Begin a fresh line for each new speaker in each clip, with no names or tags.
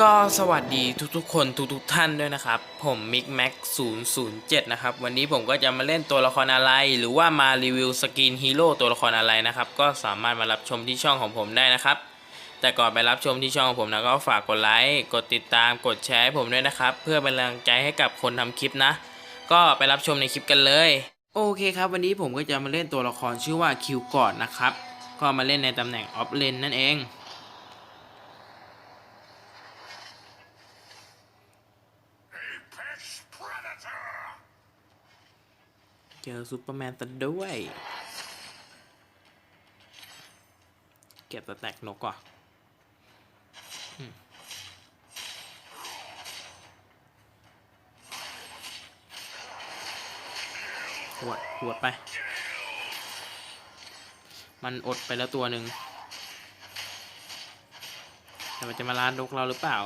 ก็สวัสดีทุกๆ คนทุกๆ ท่านด้วยนะครับ ผมมิกแม็ก007 นะครับ วันนี้ผมก็จะมาเล่นตัวละครอะไร หรือว่ามารีวิวสกินฮีโร่ตัวละครอะไรนะครับ ก็สามารถมารับชมที่ช่องของผมได้นะครับ แต่ก่อนไปรับชมที่ช่องของผมนะก็ฝากกดไลค์กดติดตามกดแชร์ให้ผมด้วยนะครับ เพื่อเป็นแรงใจให้กับคนทำคลิปนะ ก็ไปรับชมในคลิปกันเลย โอเคครับ วันนี้ผมก็จะมาเล่นตัวละครชื่อว่าคิวกอดนะครับก็มาเล่นในตำแหน่งออฟเลนนั่นเอง เจอซูเปอร์แมนซะด้วย เก็บสแต็กนกก่อนหวดหวดไป มันอดไปแล้วตัวหนึ่งแต่มันจะมาล้านนกเราหรือเปล่า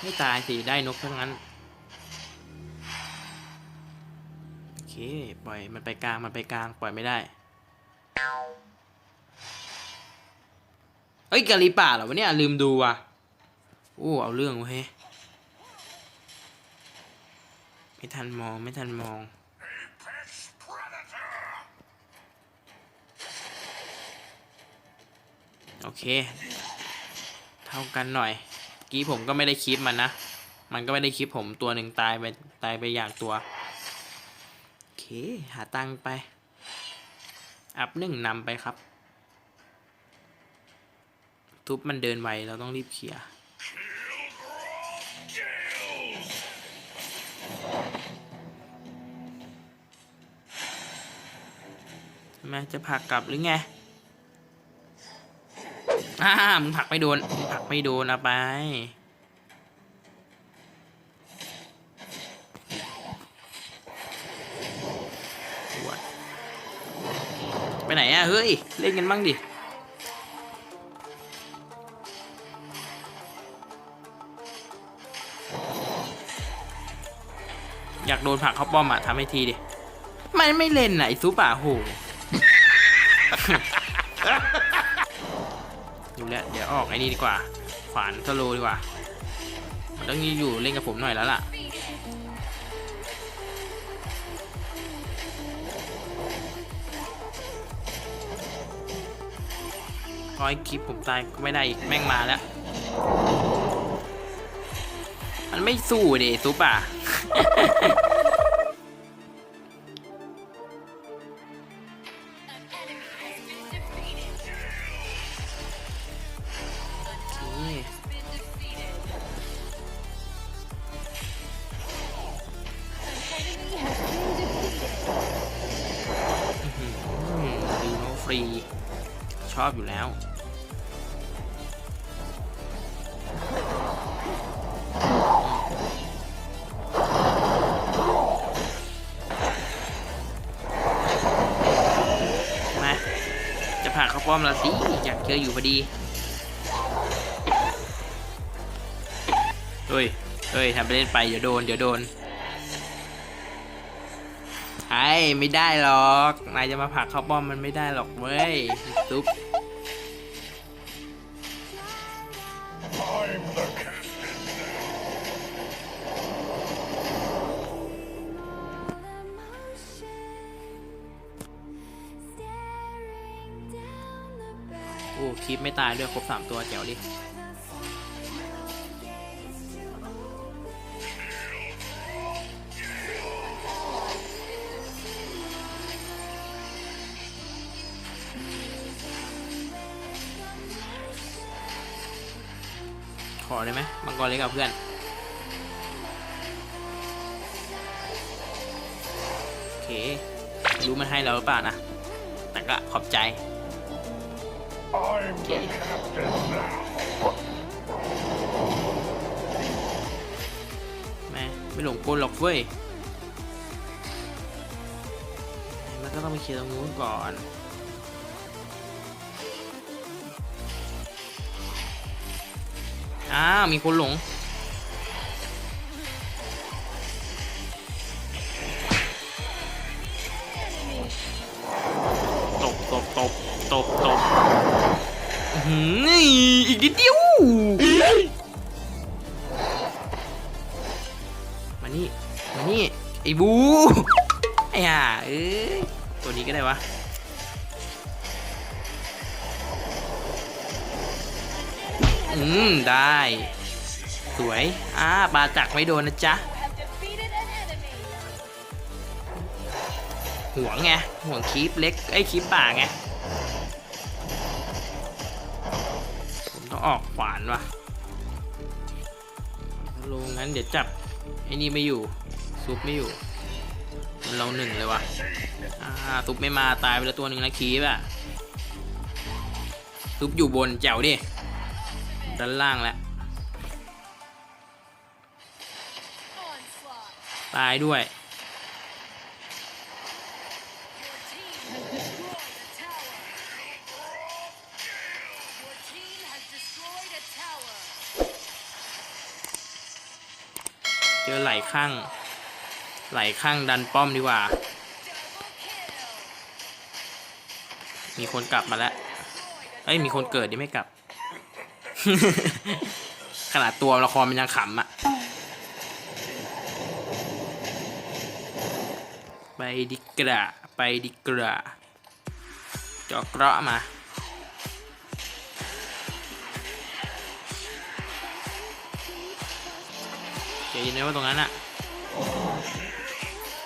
ไม่ตายสิ ได้นกทั้งนั้น เคปล่อยมันไปกลางมันไปกลางปล่อยไม่ได้เอ้ยกะลีป่าเหรอวะเนี่ยลืมดูว่ะโอ้เอาเรื่องเว้ยไม่ทันมองไม่ทันมองโอเค เท่ากันหน่อย กี้ผมก็ไม่ได้คลิปมันนะ มันก็ไม่ได้คลิปผมตัวหนึ่งตายไปตายไปอย่างตัว เคหาตังไป อัพหนึ่งนำไปครับ ทุบมันเดินไวเราต้องรีบเคลียร์ทำไมจะผลักกลับหรือไงอ่ามึงผลักไม่โดนผลักไม่โดนเอาไป ไปไหนอะเฮ้ย เล่นกันบ้างดิ อยากโดนผลักเข้าป้อมอะทำให้ทีดิ มันไม่เล่นไหนซุปอะโหดูแล้ว เดี๋ยวออกไอ้นี่ดีกว่าขวานสโลว์ดีกว่ามันต้องอยู่เล่นกับผมหน่อยแล้วล่ะ ร้อยคลิปผมตายก็ไม่ได้อีกแม่งมาแล้ว มันไม่สู้เดซุปอะ ชอบอยู่แล้วมาจะผ่าเข้าป้อมแล้วสิ อยากเจออยู่พอดีเฮ้ยเฮ้ยทำไปเล่นไป เดี๋ยวโดน เดี๋ยวโดนไอ้ไม่ได้หรอก นายจะมาผักเข้าป้อมมันไม่ได้หรอกเว้ยซุป ตายด้วยครบสามตัวแจ๋วดิขอได้ไหมมังกรเล็กกับเพื่อนโอเค รู้มันให้เราหรือเปล่านะ แต่ก็ขอบใจ
I'm the captain now.
แม่ไม่หลงกลหรอกเว้ยมันก็ต้องไปเคลียร์ตรงนู้นก่อน อ้ามีคนหลง ตบ ตบ ตบ ตบ ตบ นี่อีกนิดเดียว มานี่ มานี่ ไอ้บู ไอ้ห่าเอ้ยตัวนี้ก็ได้วะ อืม ได้ สวย อ่าปลาจักไม่โดนนะจ๊ะ ห่วงไง ห่วงคลิปเล็ก ไอ้คลิปป่าไง ออกขวานว่ะลงงั้นเดี๋ยวจับไอ้นี่ไม่อยู่ ซุปไม่อยู่ มันเราหนึ่งเลยว่ะอ่าซุปไม่มาตายไปแล้วตัวหนึ่งนะคีบอะซุปอยู่บนแจ๋วดิ ด้านล่างแหละตายด้วย เจอไหลข้าง ไหลข้างดันป้อมดีกว่า มีคนกลับมาแล้วเอ้ยมีคนเกิดดิไม่กลับ ขนาดตัวละครมันยังขำอะไปดิกระไปดิกระจาะเกราะมา ยินไหมว่าตรงนั้นอะ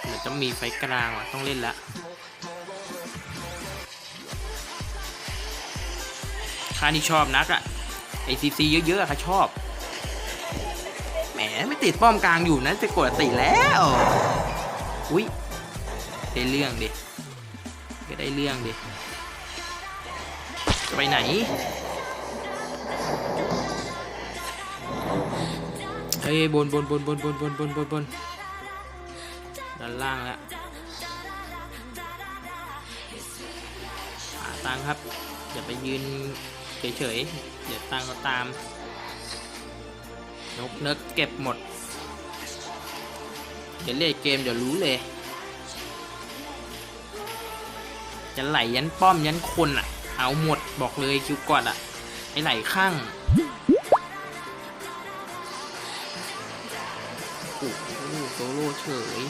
เหมือนจะมีไฟกลางว่ะต้องเล่นละค่านี่ชอบนักอะไอซีซีเยอะๆอะค่ะชอบ แหมไม่ติดป้อมกลางอยู่นะจะกดติแล้ว อุ้ยได้เรื่องดิก็ได้เรื่องดิจะไปไหน ฮ้ยบนบนบนบนบนบนบนบนบนด้านล่างแล้วหาตังครับ อย่าไปยืนเฉยๆเดี๋ยวตังก็ตาม นกเนิกเก็บหมด เดี๋ยวเล่นเกมเดี๋ยวรู้เลย จะไหลยันป้อมยันคนอะ เอาหมดบอกเลยคิวก่อนอะไอไหลข้าง ซโล่เฉย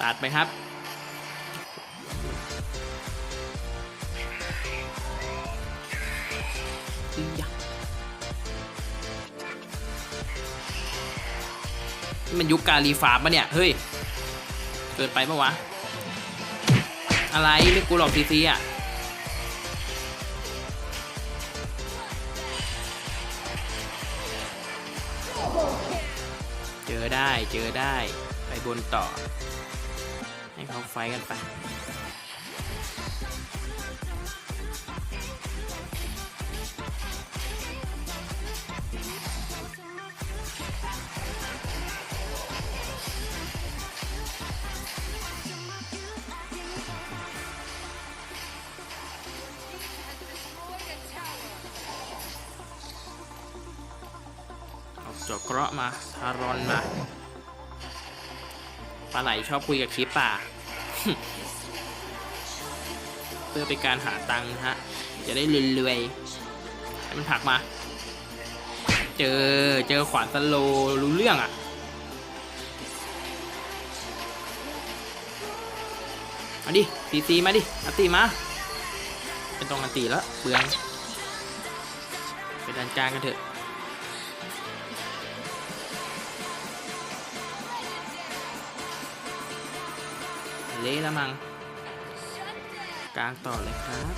ตัดไปครับ อียะนี่มันยุคกาลีฟาปะเนี่ย เฮ้ย เกินไปปะวะ อะไรไม่กูหรอกซีซีอะ ได้เจอได้ไปบนต่อ ให้เขาไฟกันไป จอกเกราะมาทารอนมาปลาไหลชอบคุยกับคลิปป่า เพื่อเป็นการหาตังค์ฮะ จะได้รวยๆให้มันผลักมา เจอเจอขวานสโลรู้เรื่องอะมาดิตีตีมาดิอัตตีมาเป็นตรงอันตีแล้วเบืองไปดันจางกันเถอะ เละแล้วมั้งกลางต่อเลยครับ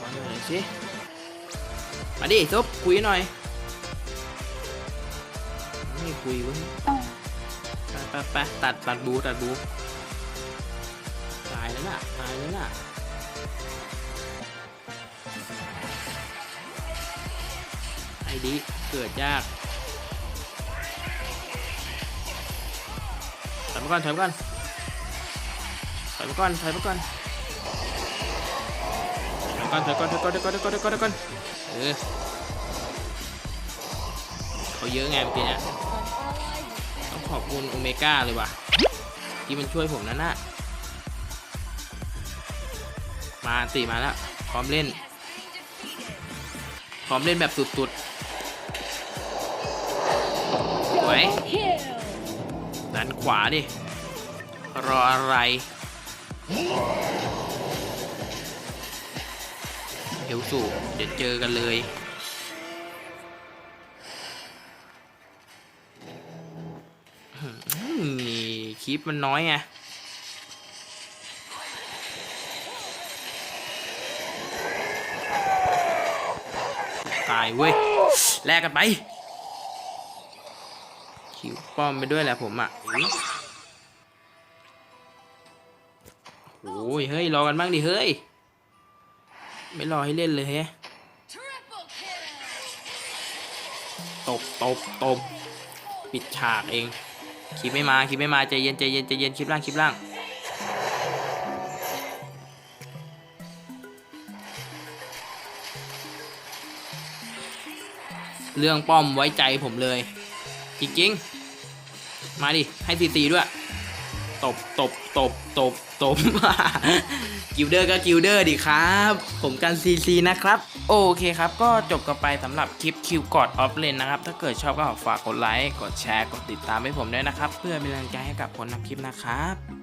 มาหน่อยสิมาดิซุปคุยหน่อยไม่คุยเวะไปไปไปตัดตัดบูตัดบูตายแล้วน่ะตายแล้วน่ะ ไอดีเกิดยากถอยมาก่อนถอยมาก่อนถอยมาก่อนถอยมาก่อนถอยก่อนถอะก่อนถอะก่อนถอะก่อนถอะก่อนถอะก่อนเถอะก่อนเออเขาเยอะไงเมื่อกี้เนี่ยต้องขอบคุณโอเมก้าเลยว่ะที่มันช่วยผมนั่นน่ะมาตีมาแล้วพร้อมเล่นพร้อมเล่นแบบสุดๆ วยดันขวาดิ รออะไร เอวสูเดี๋ยวเจอกันเลยอืมนี่คลิปมันน้อยไงตายเว้ย แลกกันไป ป้อมไปด้วยแหละผมอะโอ้ยเฮ้ย รอกันบ้างดิ เฮ้ย ไม่รอให้เล่นเลยเฮ้
Triple kill.
ตบตบตบปิดฉากเอง คลิปไม่มา คลิปไม่มา ใจเย็นใจเย็นใจเย็นคลิปล่างคลิปล่างเรื่องป้อมไว้ใจผมเลย จริงๆ มาดิ ให้ซีซีด้วย ตบตบตบตบตบกิลเดอร์ก็กิลเดอร์ดิครับ ผมกันซีซีนะครับ โอเคครับ ก็จบกันไปสำหรับคลิปคิวกอดออฟเลนนะครับ ถ้าเกิดชอบก็ฝากกดไลค์ กดแชร์ กดติดตามให้ผมด้วยนะครับ เพื่อเป็นกำลังใจให้กับคนทำคลิปนะครับ